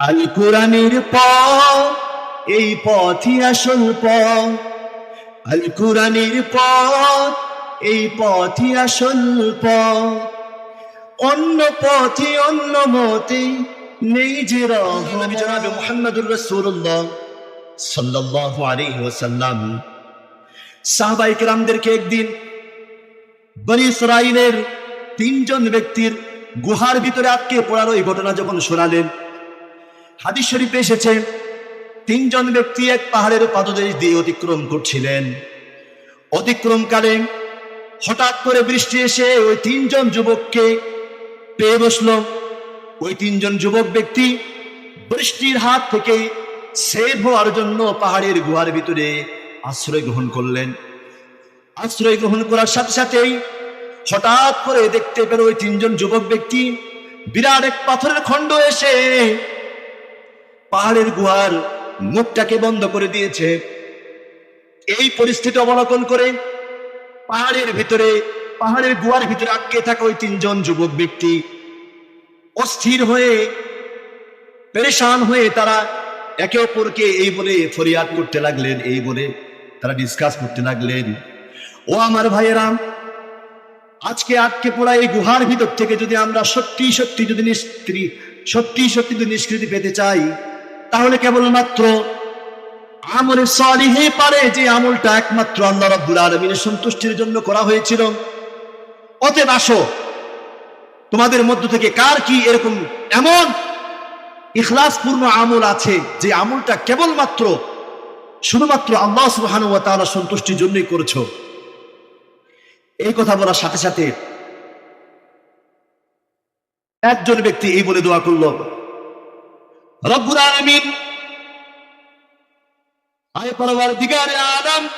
আল কোরআনের পথ এই পথই আসল পথ আল কোরআনের পথ এই পথই আসল পথ অন্য পথে, অন্য মতে নেই যে রহমি জনাবে মুহাম্মদুর রাসূলুল্লাহ সাল্লাল্লাহু আলাইহি ওয়াসাল্লাম। সাহাবায়ে কেরামদেরকে একদিন বনি ইসরাইলের তিনজন ব্যক্তির গুহার ভিতরে আটকে পড়ার ওই ঘটনা যখন শোনালেন হাদিস শরীফে এসেছে, তিনজন ব্যক্তি এক পাহাড়ের পাদদেশ দিয়ে অতিক্রম করছিলেন। অতিক্রমকালে হঠাৎ করে বৃষ্টি এসে ওই তিনজন যুবককে পেয়ে বসল। ওই তিনজন যুবক ব্যক্তি বৃষ্টির হাত থেকে সেভ হওয়ার জন্য পাহাড়ের গুহার ভিতরে আশ্রয় গ্রহণ করলেন। আশ্রয় গ্রহণ করার সাথে সাথেই হঠাৎ করে দেখতে পেল ওই তিনজন যুবক ব্যক্তি বিরাট এক পাথরের খণ্ড এসে পাহাড়ের গুহার মুখটাকে বন্ধ করে দিয়েছে। এই পরিস্থিতি অবলোকন করে পাহাড়ের ভিতরে, পাহাড়ের গুহার ভিতরে আটকে থাকা ওই তিনজন যুবক ব্যক্তি অস্থির হয়ে, পেরেশান হয়ে তারা একে অপরকে এই বলে ফরিয়াদ করতে লাগলেন, এই বলে তারা ডিসকাস করতে লাগলেন। ও আমার ভাইয়েরা, আজকে আটকে পড়া এই গুহার ভিতর থেকে যদি আমরা সত্যি সত্যি যদি নিষ্কৃতি সত্যি সত্যি যদি নিষ্কৃতি পেতে চাই তাহলে কেবলমাত্র আমলে সলিহে পারে যে আমলটা একমাত্র আল্লাহ রাব্বুল আলামিনের সন্তুষ্টির জন্য করা হয়েছিল। অতএব আসো, তোমাদের মধ্য থেকে কার কি এরকম এমন ইখলাসপূর্ণ আমল আছে যে আমলটা কেবলমাত্র শুধুমাত্র আল্লাহ সুবহানাহু ওয়া সন্তুষ্টির জন্যই করেছ? এই কথা বলার সাথে সাথে একজন ব্যক্তি এই বলে দোয়া করল রব্বুল আলামিন। আয় পরবার দিগারে আদম।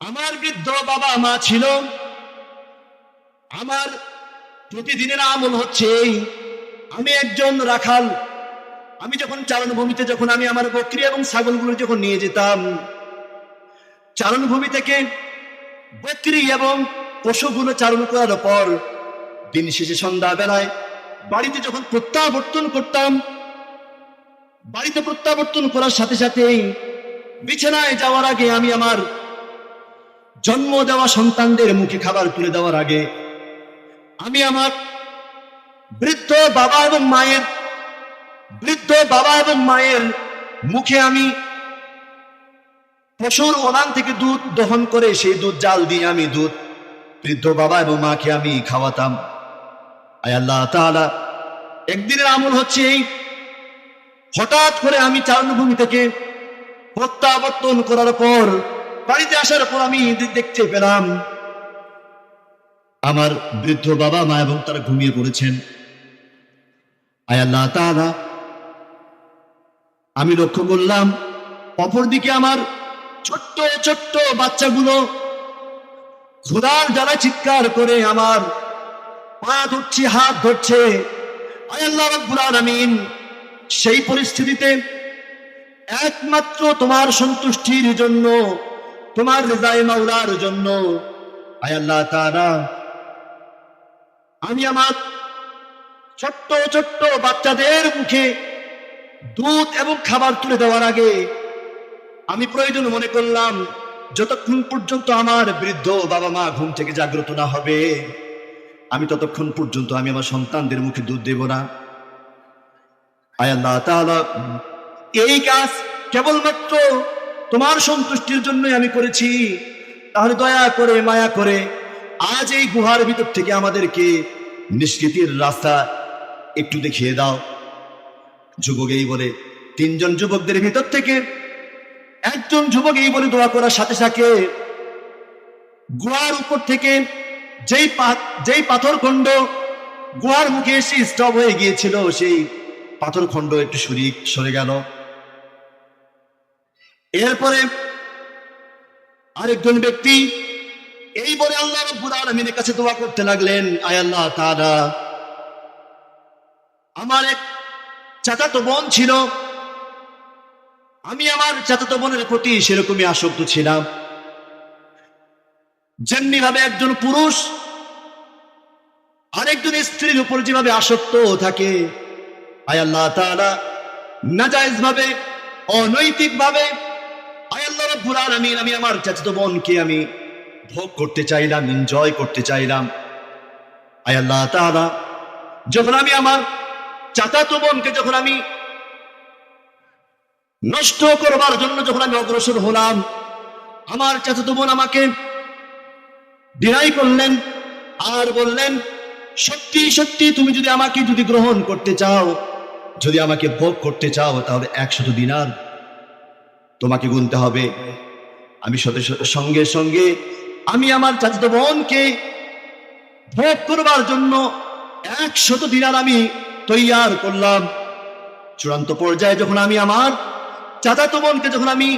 আমার বৃদ্ধ বাবা মা ছিল। আমার প্রতিদিনের আমল হচ্ছে এই, আমি একজন রাখাল। আমি যখন চারণভূমিতে যখন আমি আমার বকরি এবং ছাগলগুলো যখন নিয়ে যেতাম চারণভূমি থেকে বকরি এবং পশুগুলো চারণ করার পর দিন শেষে সন্ধ্যা বেলায় বাড়িতে যখন প্রত্যাবর্তন করতাম, বাড়িতে প্রত্যাবর্তন করার সাথে সাথেই বিছানায় যাওয়ার আগে আমি আমার জন্ম দেওয়া সন্তানদের মুখে খাবার তুলে দেওয়ার আগে আমি আমার বৃদ্ধ বাবা এবং মায়ের, বৃদ্ধ বাবা এবং মায়ের মুখে আমি পশুর ওনান থেকে দুধ দহন করে সেই দুধ জাল দিয়ে আমি দুধ বৃদ্ধ বাবা এবং মাকে আমি খাওয়াতাম। আয় আল্লাহ তাআলা, একদিনের আমল হচ্ছে এই, হঠাৎ করে আমি চারণভূমি থেকে প্রত্যাবর্তন করার পর, বাড়িতে আসার পর আমি দেখতে পেলাম, আমার বৃদ্ধ বাবা মা এবং তারা ঘুমিয়ে পড়েছেন। আয় আল্লাহ তাআলা, আমি লক্ষ্য করলাম, অপরদিকে আমার ছোট্ট ছোট্ট বাচ্চাগুলো ক্ষুধার জ্বালা চিৎকার করে আমার পা ধরছি হাত ধরছে। সেই পরিস্থিতিতে একমাত্র তোমার সন্তুষ্টির জন্য, তোমার রেজায় মাওলার জন্য তাআলা, আমি আমার ছোট্ট ছোট্ট বাচ্চাদের মুখে দুধ এবং খাবার তুলে দেওয়ার আগে আমি প্রয়োজন মনে করলাম, যতক্ষণ পর্যন্ত আমার বৃদ্ধ বাবা মা ঘুম থেকে জাগ্রত না হবে। আমি ততক্ষণ পর্যন্ত আমি আমার সন্তানদের মুখে দুধ দেব না। আয় আল্লাহ এই কাজ কেবলমাত্র তোমার সন্তুষ্টির জন্যই আমি করেছি। তাহলে দয়া করে, মায়া করে আজ এই গুহার ভিতর থেকে আমাদেরকে নিষ্কৃতির রাস্তা একটু দেখিয়ে দাও। যুবক এই বলে, তিনজন যুবকদের ভিতর থেকে একজন যুবক এই বলে দোয়া করার সাথে সাথে গুহার উপর থেকে যেই যেই পাথর খণ্ড গুহার মুখে এসে স্টপ হয়ে গিয়েছিল, সেই পাথর খণ্ড একটু সরি সরে গেল। এরপরে আরেকজন ব্যক্তি এই বলে আল্লাহ রব্বুল আলামিনের কাছে দোয়া করতে লাগলেন, আয় আল্লাহ তাআলা, আমার এক চাচাতো বোন ছিল। আমি আমার চাচাতো বোনের প্রতি সেরকমই আসক্ত ছিলাম। যেমনি ভাবে একজন পুরুষ, আরেকজন স্ত্রীর উপর যেভাবে আসক্ত থাকে, আয় আল্লাহ তাআলা নাজায়েজ ভাবে অনৈতিক ভাবে আয় আল্লাহ রাব্বুল আলামিন, আমি আমার চাচাতো বোনকে আমি ভোগ করতে চাইলাম এনজয় করতে চাইলাম। আয় আল্লাহ তাআলা, যখন আমি আমার চাচাতো বোনকে যখন আমি নষ্ট করবার জন্য যখন আমি অগ্রসর হলাম, আমার চাচাতো বোন আমাকে ডিনাই করলেন, আর বললেন, সত্যি সত্যি তুমি যদি আমাকে যদি গ্রহণ করতে চাও, যদি আমাকে ভোগ করতে চাও, তাহলে একশত দিনার তোমাকে গুনতে হবে। আমি সাথে, সঙ্গে সঙ্গে আমি আমার চাচাতো বোনকে ভোগ করবার জন্য একশত দিনার আমি তৈয়ার করলাম। চূড়ান্ত পর্যায়ে যখন আমি আমার চাচাতো বোনকে যখন আমি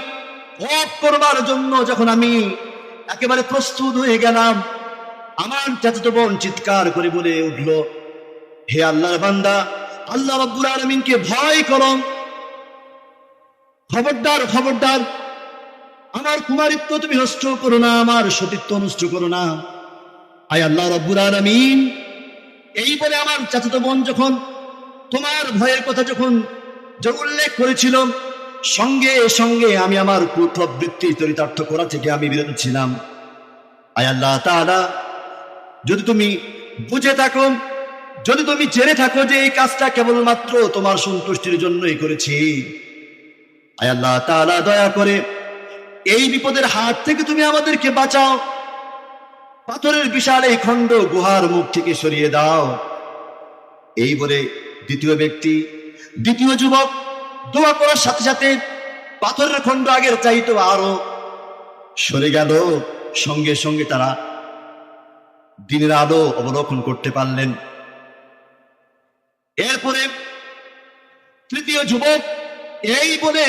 ভোগ করবার জন্য যখন আমি একেবারে প্রস্তুত হয়ে গেলাম। আমার চাচাতো বোন চিৎকার করে বলে উঠল, হে আল্লাহর বান্দা, আল্লাহ রব্বুল আলমিনকে ভয় করো। খবরদার খবরদার, আমার কুমারিত্ব তুমি নষ্ট করো না, আমার সতীত্ব নষ্ট করো না। আয় আল্লাহ রব্বুল আলমিন। এই বলে আমার চাচাতো বোন যখন তোমার ভয়ের কথা যখন যে উল্লেখ করেছিল সঙ্গে সঙ্গে আমি আমার কুপ্রবৃত্তি চরিতার্থ করা থেকে আমি বিরত ছিলাম। আয় আল্লাহ তাআলা, যদি তুমি বুঝে থাকো, যদি তুমি জেনে থাকো যে এই কাজটা কেবলমাত্র তোমার সন্তুষ্টির জন্যই করেছি, আয় আল্লাহ তাআলা, দয়া করে এই বিপদের হাত থেকে তুমি আমাদেরকে বাঁচাও। পাথরের বিশাল এই খণ্ড গুহার মুখ থেকে সরিয়ে দাও। এই বলে দ্বিতীয় ব্যক্তি, দ্বিতীয় যুবক দোয়া করার সাথে সাথে পাথরের খণ্ড আগের চাইতো আরও সরে গেল। সঙ্গে সঙ্গে তারা দিনের আলো অবলোকন করতে পারলেন। এরপরে তৃতীয় যুবক এই বলে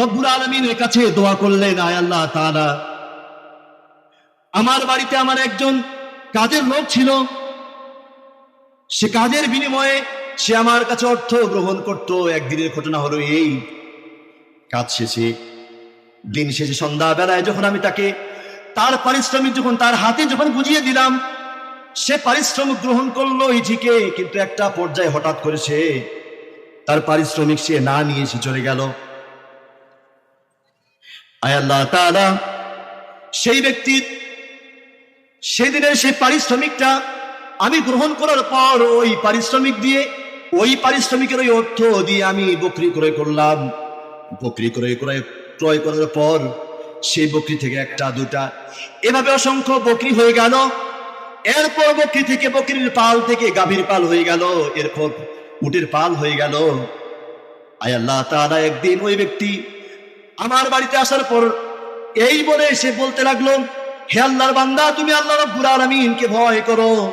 রব্বুল আলমিনের কাছে দোয়া করলেন, আয় আল্লাহ তাআলা, আমার বাড়িতে আমার একজন কাজের লোক ছিল। সে কাজের বিনিময়ে সে আমার কাছে অর্থ গ্রহণ করত। একদিনের ঘটনা হলো এই। কাজ শেষে, দিন শেষে সন্ধ্যা বেলায় যখন আমি তাকে, তার পারিশ্রমিক যখন তার হাতে যখন বুঝিয়ে দিলাম, সে পারিশ্রমিক গ্রহণ করল এই কিন্তু একটা পর্যায়ে হঠাৎ করে সে, তার পারিশ্রমিক সে না নিয়ে সে চলে গেল। আয় আল্লাহ তাআলা, সেই ব্যক্তির সেদিনের সেই পারিশ্রমিকটা আমি গ্রহণ করার পর ওই পারিশ্রমিক দিয়ে ওই পারিশ্রমিকের ওই অর্থ দিয়ে আমি বকরি ক্রয় করলাম। বকরি ক্রয় ক্রয় ক্রয় করার পর সেই বকরি থেকে একটা, দুটা, এভাবে অসংখ্য বকরি হয়ে গেল। এরপর বকরি থেকে বকরির পাল থেকে গাভীর পাল হয়ে গেল। এরপর উটের পাল হয়ে গেল। আয় আল্লাহ তাআলা, একদিন ওই ব্যক্তি আমার বাড়িতে আসার পর এই বলে সে বলতে লাগল, হে আল্লাহর বান্দা, তুমি আল্লাহ রাব্বুল আলামিনকে ভয় করো।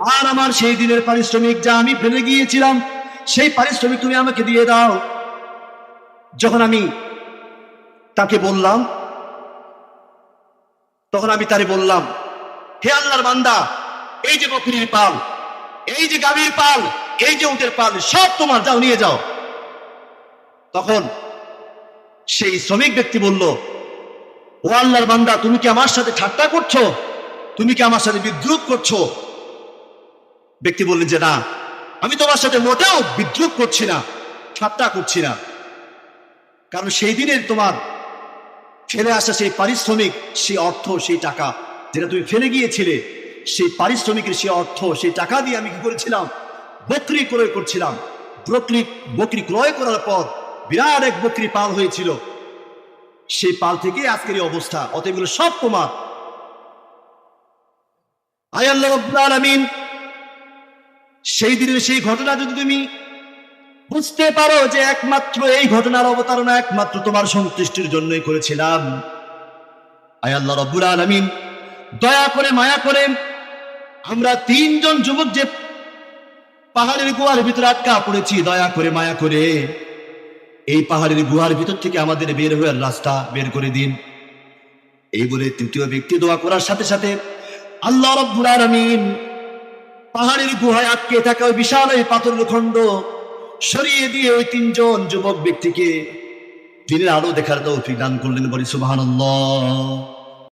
আর আমার সেই দিনের পারিশ্রমিক যা আমি ফেলে গিয়েছিলাম, সেই পারিশ্রমিক তুমি আমাকে দিয়ে দাও। যখন আমি তাকে বললাম, তখন আমি তারে বললাম, হে আল্লাহর বান্দা, এই যে বকরির পাল, এই যে গাভীর পাল, এই যে উটের পাল, সব তোমার যাও, নিয়ে যাও। তখন সেই শ্রমিক ব্যক্তি বলল, ও আল্লাহর বান্দা, তুমি কি আমার সাথে ঠাট্টা করছ? তুমি কি আমার সাথে বিদ্রুপ করছ? ব্যক্তি বললেন যে, না, আমি তোমার সাথে মোটেও বিদ্রুপ করছি না, ঠাট্টা করছি না। কারণ সেই দিনের তোমার ফেলে আসা সেই পারিশ্রমিক, সেই অর্থ, সেই টাকা যেটা তুমি ফেলে গিয়েছিলে, সেই পারিশ্রমিকের সেই অর্থ, সেই টাকা দিয়ে আমি কি করেছিলাম? বকরি ক্রয় করছিলাম। বকরি বকরি ক্রয় করার পর বিরাট এক বকরি পাল হয়েছিল। সেই পাল থেকে আজকের এই অবস্থা অতএবগুলো সব তোমার। আয় আল্লাহ আলামিন সেই দিনের সেই ঘটনা যদি তুমি বুঝতে পারো যে একমাত্র এই ঘটনার অবতারণা একমাত্র তোমার সন্তুষ্টির জন্যই করেছিলাম। আয় আল্লাহ রব্বুল আলামিন, দয়া করে, মায়া করে আমরা তিনজন যুবক যে পাহাড়ের গুহার ভিতরে আটকা পড়েছি, দয়া করে, মায়া করে এই পাহাড়ের গুহার ভিতর থেকে আমাদের বের হওয়ার রাস্তা বের করে দিন। এই বলে তৃতীয় ব্যক্তি দোয়া করার সাথে সাথে আল্লাহ রব্বুল আলামিন পাহাড়ের গুহায় আটকে থাকা ওই বিশাল ওই পাথর খণ্ড সরিয়ে দিয়ে ওই তিনজন যুবক ব্যক্তিকে দিনের আলো দেখার তৌফিক দান করলেন বলি, সুবহানাল্লাহ।